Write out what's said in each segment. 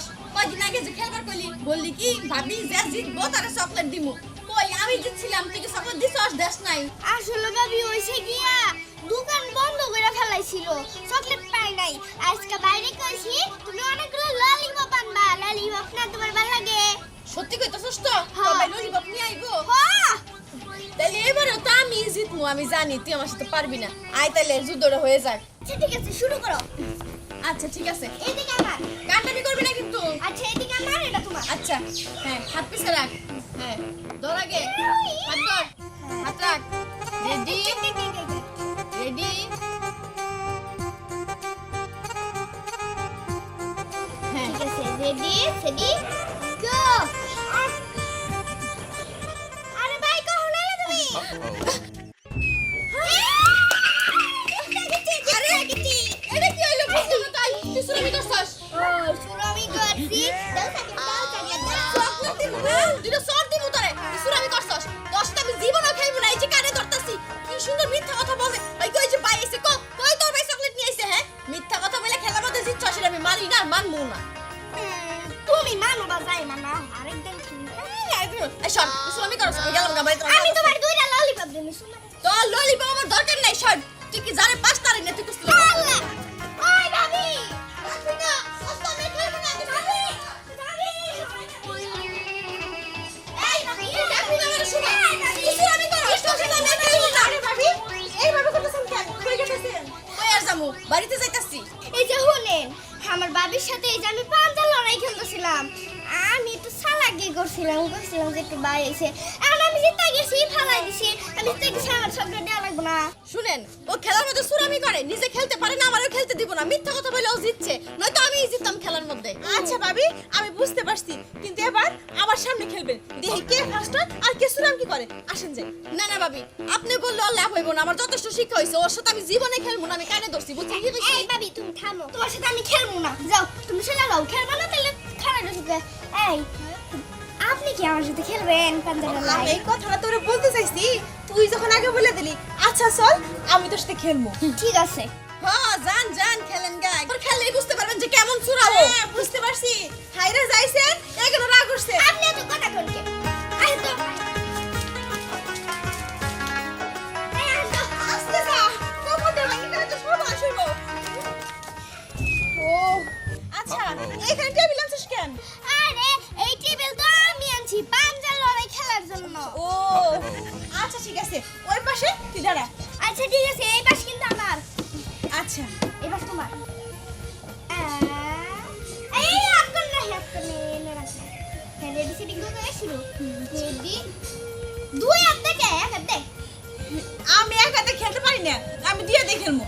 পারস কয়দিন আগে যে খেলবার কইলি? বললি কি ভাবি যে জিতবো তারে চকলেট দিমু। কই আমি জিতছিলাম তুই কি চকলেট দিছস দেশ নাই। আসলে ভাবি হইছে গিয়া দোকান বন্ধ করে ফেলাইছিল। চকলেট পাই নাই। আজকে বাইরে কইছি তুমি অনেকগুলো ললিপপ আনবা। ললিপপ না তোমার ভালো লাগে? সত্যি কইতাছস তো? হ্যাঁ। তবে ললিপপ নিয়ে আইবো? হ্যাঁ। তাহলে এবারে তো আমি জিতমু আমি জানি তুই আমার সাথে পারবি না। আয় তাহলে যুদ্ধটা হয়ে যাক। আচ্ছা ঠিক আছে শুরু করো। আচ্ছা ঠিক আছে। এইদিকে আমার। কান্ডামি করবি না কিন্তু? আচ্ছা এইদিকে আমার এটা তোমার। আচ্ছা হ্যাঁ হাত পিছে রাখ। হ্যাঁ ধর আগে। হাত ধর। হাত রাখ। রেডি রেডি হ্যাঁ আছে রেডি গো মানবো না তুমি মানো বা যাই মানো আরেকদিন শোন এইভাবে করতেছেন কেন? কই গেছেন? কই আর যামু বাড়িতে যাইতাছি। এই যে শুনেন আমার বাবির সাথে এই যে আমি পাঞ্জা লড়াই খেলতেছিলাম। আমি একটু সালাগে করছিলাম করছিলাম যে একটু বাই এসে। এখন আমি জিতে গেছি ফালাই দিছি আমি জিতে গেছি আমার সব দেওয়া লাগবে না। শুনেন ও খেলার মধ্যে সুরামি করে নিজে খেলতে পারে না আমারও খেলতে দিব না। মিথ্যা কথা বলে ও জিতছে নয়তো আমি জিততাম খেলার মধ্যে। আচ্ছা ভাবি আমি বুঝতে পারছি কিন্তু এবার আমার সামনে খেলবেন। দেখি কে ফার্স্ট আর কে সুরাম কি করে। আসেন যাই। না না ভাবি আপনি বললে ওর লাভ হইব না আমার যথেষ্ট শিক্ষা হয়েছে ওর সাথে আমি জীবনে খেলব না আমি কানে ধরছি বুঝছেন কি কইছি? এই বাবি তুমি থামো। তোমার সাথে আমি খেলব না। যাও তুমি চলে যাও খেলব না তাহলে? খারাপ এই আপনি কি আমার সাথে খেলবেন? পাঞ্জা আমি এই কথাটা তোরে বলতে চাইছি। তুই যখন আগে বলে দিলি আচ্ছা চল আমি তোর সাথে খেলব। ঠিক আছে। হ্যাঁ জান জান খেলেন গাই একবার খেললেই বুঝতে পারবেন যে কেমন চুরাবো হ্যাঁ বুঝতে পারছি। হাইরা যাইছেন এগুলো রাগ করছে। আপনি এত কথা কোনকে করে দুই হাত থেকে এক হাত দেখ। আমি এক হাতে খেলতে পারি না, আমি দিয়ে দেখে খেলব।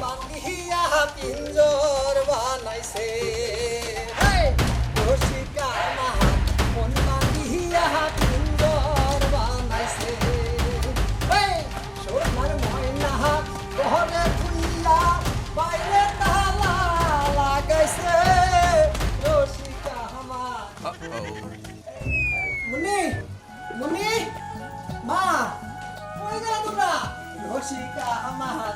বান্ধিয়া পিঞ্জর বসিকা আমার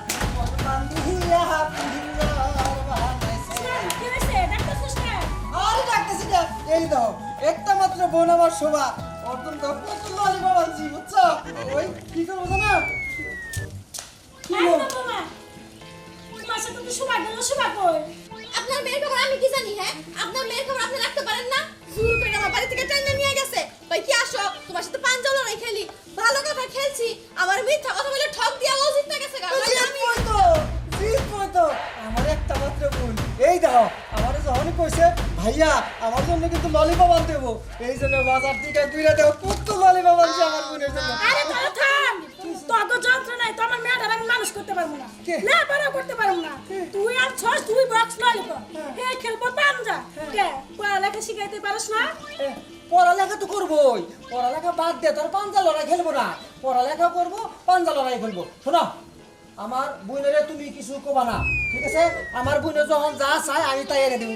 এই দাও একটা মাত্র বোন আমার শোভা। অর্জন্ত প্রচুর বুঝছ? ওই কি করব জানো? কি তোমার। সাথে তো শোভা গেল শোভা আপনার মেয়ের খবর আমি কি জানি হ্যাঁ? বাজার থেকে দুইটা দেবো প্রচুর ললিপপ আনছি আমার বোনের জন্য। আরে তোরা থাম। তত যন্ত্রণায় তো আমার মেয়েটার আমি মানুষ করতে পারব না। কে? লেখাপড়া করতে পারব না। তুই আর ছস তুই বক্স ললিপপ হে খেলব পাঞ্জা। কে? পড়ালেখা শিখাইতে পারস না? পড়ালেখা তো করবোই। পড়ালেখা বাদ দে তোর পাঞ্জা লড়াই খেলব না। পড়ালেখা করব পাঞ্জা লড়াই খেলব। শোনো আমার বোনেরে তুমি কিছু কবা না ঠিক আছে? আমার বোনে যখন যা চায় আমি তাই এনে দেবো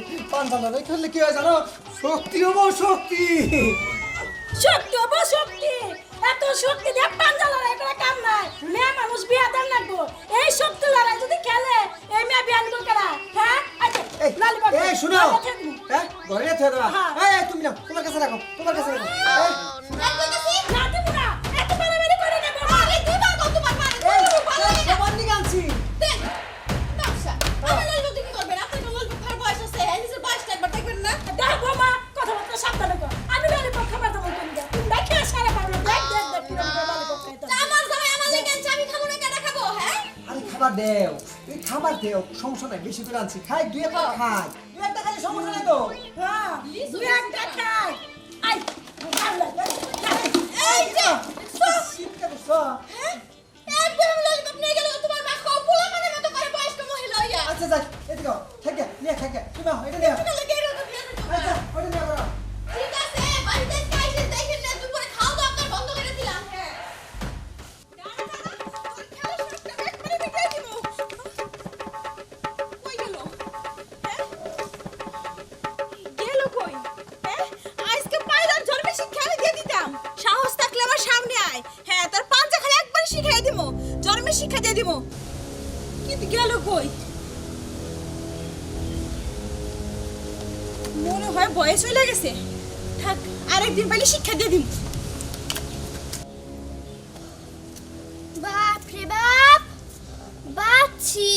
লড়াই খেললে কি হয় জানো? শক্তি হব শক্তি। শক্তি হব শক্তি। এত শক্তি দিয়ে পাঞ্জা লড়াই করে কাম নাই। মেয়ে মানুষ বিয়া দেন লাগবো এই শক্তি লড়াই যদি খেলে এই মেয়ে বিয়া নিব কেনা হ্যাঁ? আচ্ছা এই, ললিপপ এই শুনো। হ্যাঁ ঘরে থে দেবা হ্যাঁ। এই এই, তুমি না তোমার কাছে রাখো তোমার কাছে রাখো। দেও। এই খাবার দেও সমস্যা নাই বেশি করে আনছি। খাই দুই একটা খাই। দুই একটা খালি সমস্যা নাই তো? হ্যাঁ দুই একটা খাই। আই এই যে? হ্যাঁ? একবার আমি ললিপপ নিয়ে গেল তোমার মা খাও পোলা মানে মতো করে বয়স্ক মহিলা হইয়া। আচ্ছা যাক এদিকে থাকে নিয়ে থাকে তুমি এটা নিয়ে আচ্ছা। জন্মে শিক্ষা দিয়ে দিব। কিন্তু গেল কই? মনে হয় বয়স হয়ে গেছে। থাক আরেকদিন পাইলে শিক্ষা দিয়ে দিব। বাপ রে বাপ বাচ্ছি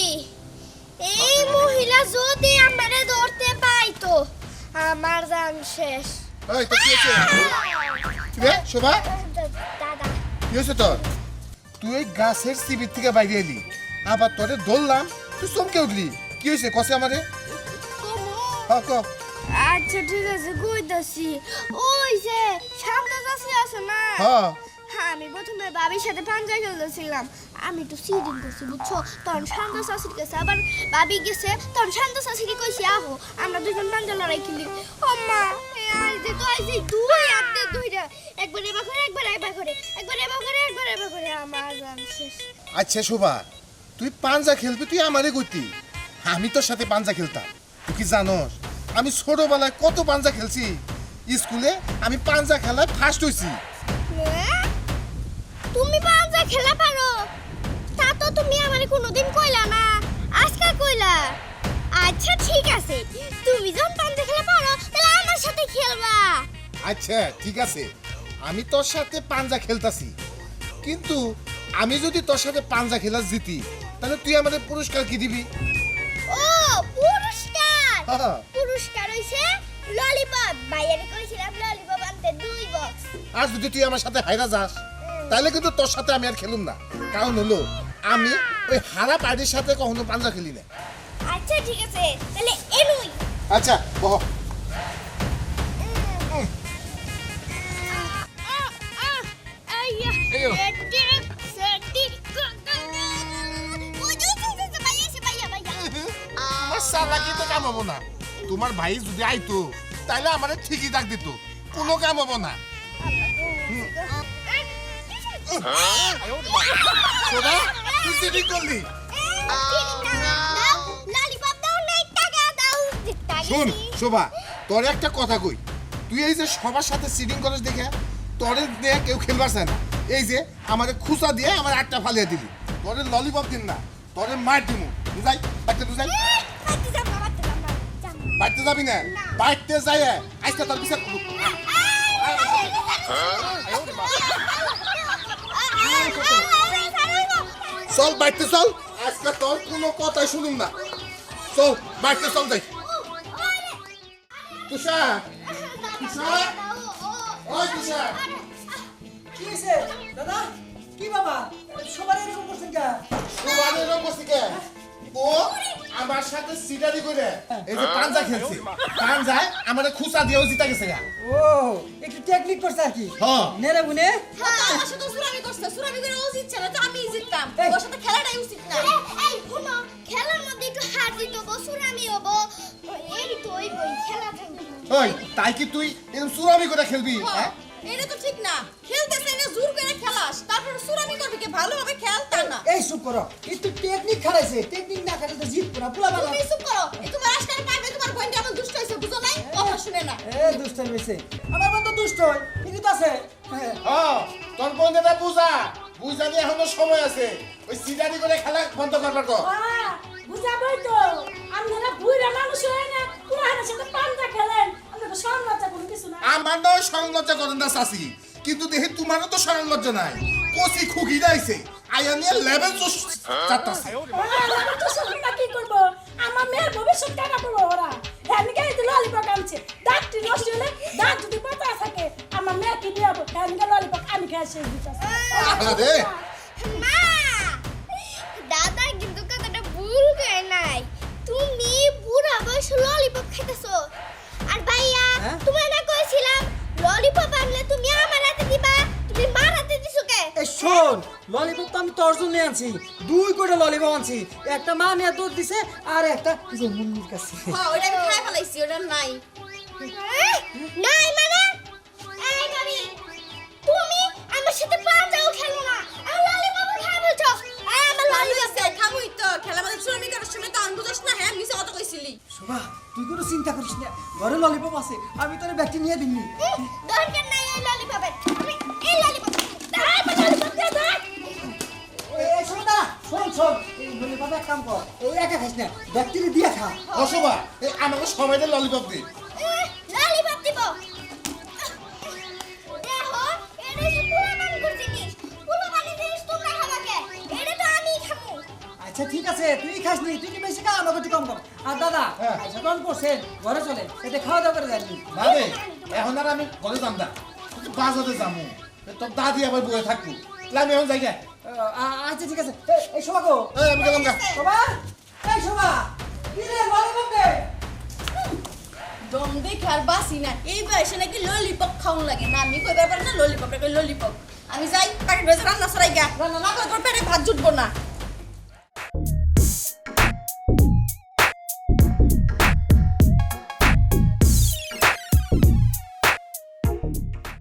এই মহিলা যদি আমারে ধরতে পাইতো আমার জান শেষ। এই তো কি হয়েছে? রে শোভা? দাদা। কি হয়েছে তোর? তুই এই গাছের শিবির থেকে বাইরে এলি। আবার তোরে ধরলাম তুই চমকে উঠলি। কি হয়েছে? কষে আমারে? হ্যাঁ ক আচ্ছা ঠিক আছে কইতাছি। ওই যে সামনে যাচ্ছে আছে না? হ্যাঁ হ্যাঁ আমি প্রথমে বাবির সাথে পাঞ্জা খেলতেছিলাম। আমি একটু সিডিং করছি বুঝছ? তখন শান্ত শাশুড়ি গেছে আবার বাবি গেছে তখন শান্ত শাশুড়ি কইছি আহো আমরা দুজন পাঞ্জা লড়াই খেলি। ও মা এই আইছে তো আইছে দুই হাতে দুইটা। একবার এবার করে একবার এবার করে একবার এবার করে একবার এবার করে। আমার জান শেষ। আচ্ছা শোভা তুই পাঞ্জা খেলবি তুই আমারে কইতি আমি তোর সাথে পাঞ্জা খেলতাম। তুই কি জানোস আমি ছোটবেলায় কত পাঞ্জা খেলছি। স্কুলে আমি পাঞ্জা খেলায় ফার্স্ট হইছি? তুমি পাঞ্জা খেলা পারো? তা তো তুমি আমারে কোনোদিন কইলা না। আজকে কইলা। আচ্ছা ঠিক আছে। তুমি যখন পাঞ্জা খেলবা। আচ্ছা ঠিক আছে। আমি তোর সাথে পাঞ্জা খেলতাছি। কিন্তু আমি যদি তোর সাথে পাঞ্জা খেলা জিতি তাহলে তুই আমাদের পুরস্কার কি দিবি? ও পুরস্কার! হ্যাঁ। পুরস্কার হইছে ললিপপ বাইরে কইছিলাম ললিপপ আনতে দুই বক্স আর যদি তুই আমার সাথে হাইরা যাস তাহলে কিন্তু তোর সাথে আমি আর খেলুম না। কারণ হলো আমি ওই হারা পার্টির সাথে কখনো পাঞ্জা খেলি না আচ্ছা ঠিক আছে। তাহলে এনুই আচ্ছা বহ। তো কাম হব না তোমার ভাই যদি আইতো তাহলে আমার ঠিকই ডাক দিত কোনো কাম হব না তুই চিটিং করলি শোন শোভা তোর একটা কথা কই। তুই এই যে সবার সাথে সিটিং করিস দেখে তোরে দিয়ে কেউ খেলবার চায় না। এই যে আমাকে খুচা দিয়ে আমার আটটা ফালিয়ে দিলি। তোরে ললিপপ দিন না, তোরে মার দিমু। বুঝাই? বাড়তে বুঝাই? বাড়তে যাবি না? বাড়তে যাই আজকে তোর বিচার চল বাইতে চল। আজকে তোর কোনো কথাই শুনুম না। চল বাইতে চল যাই। তুষার। তুষার? ওই তুষার। কি হয়েছে দাদা কি বাবা? সবার এরকম করছেন কে সুবানের রঙ বসে কে? ও আমার সাথে সিটারি করে এই যে পাঞ্জা খেলছে। পাঞ্জায় আমাদের খুসা দিয়েও জিতা গেছে গা। ও একটু টেকনিক করছে আর কি? হ্যাঁ। নেরে বুনে? হ্যাঁ, আমার সাথে সুরামি করছে। সুরামি করে ও জিতছে না তো আমি জিততাম। ওর সাথে খেলাটাই উচিত না। এই শুনো খেলার মধ্যে একটু হার জিত হব সুরামি হব এই তো ওই বই খেলা থাকবে। ওই তাই কি তুই এরকম সুরামি করে খেলবি? হ্যাঁ? এটা তো ঠিক না। খেলতেছে না জোর করে খেলাস। তারপর সুরামি করবি কি? ভালোভাবে খেল তা না। এই চুপ করো। একটু টেকনিক খারাইছে টেকনিক না খাটালে তো জিতবো না পুলা বাবা তুমি চুপ করো। এই তোমার আজকাল পাইবে তোমার বোনটা আমার দুষ্ট হয়েছে বুঝো নাই? কথা শুনে না। এ দুষ্ট হয়েছে আমার বন্ধু দুষ্ট হয় ঠিকই তো আছে। হ্যাঁ। তোর বোনেরা বুঝা বুঝা নিয়ে এখনও সময় আছে। ওই সিটারি করে খেলা বন্ধ করবার তো বুঝাবই তো আপনারা বুড়া মানুষ হয়ে না পুরানের সাথে পান্তা খেলেন আপনাকে সরম লজ্জা কোনো কিছু না আমার নয় সরল লজ্জা করেন না চাষি কিন্তু দেখি তোমারও তো সরল লজ্জা নাই। কচি খুকি যাইছে আয়া নিয়ে লেভেল চারটাছে। ওরা আমার তো সরমটা কি করব? আমার মেয়ের ভবিষ্যৎ করব ওরা? হ্যাঁ ললিপপ আনছে। দাঁতটি নষ্ট হলে দাঁত যদি পাতা থাকে আমার মেয়ে কি দিয়ে হ্যাঁ ললিপপ আমি খেয়ে শেষ দিতেছি আরে মা দাদা কিন্তু কথাটা ভুল করে নাই। তুমি বুড়া বয়সে ললিপপ খাইতেছো। আর ভাইয়া হ্যাঁ? তোমায় না কইছিলাম ললিপপ আনলে তুমি আমার হাতে দিবা তুমি মার হাতে দিছো কে? এ শোন ললিপপ তো আমি তোর জন্য আনছি দুই করে ললিপপ আনছি একটা মা নিয়ে দুধ দিছে আর একটা যে মুন্নির কাছে। হ্যাঁ ওটা আমি খাই ফেলাইছি ওটা নাই। নাই মানে? আছে আমি তোর ব্যাগটি নিয়ে দিবি দরকার নাই এই ললিপপের। আমি এই ললিপপ দাঁড়া ললিপপ দাঁড়া এই শোন না শোন শোন। এই ললিপপ এক কাম কর এই একা খাস না ব্যাগটি দিয়ে খা। অশোভা এই আমাকে ললিপপ দি। আচ্ছা ঠিক আছে তুই খাস নি তুই কি বেশি খা আমাকে একটু কম কর? আর দাদা হ্যাঁ। আচ্ছা তখন করছেন ঘরে চলে এতে খাওয়া দাওয়া করে না রে এখন আর আমি ঘরে যাম না। বাজারে যাব তোর দাদি আবার বয়ে থাকব আমি এখন যাই গে। আচ্ছা ঠিক আছে। এই, শোভা গো এই আমি গেলাম গা। শোভা? এই শোভা কি রে ললিপপ দে দম দেখে আর বাসি না। এই বয়সে নাকি ললিপপ খাওয়ান লাগে। না আমি কইবার পারি না ললিপপ রে ললিপপ আমি যাই পাখি রয়েছে রান্না সরাই গা। রান্না না করে। তোর পেটে ভাত জুটবো না।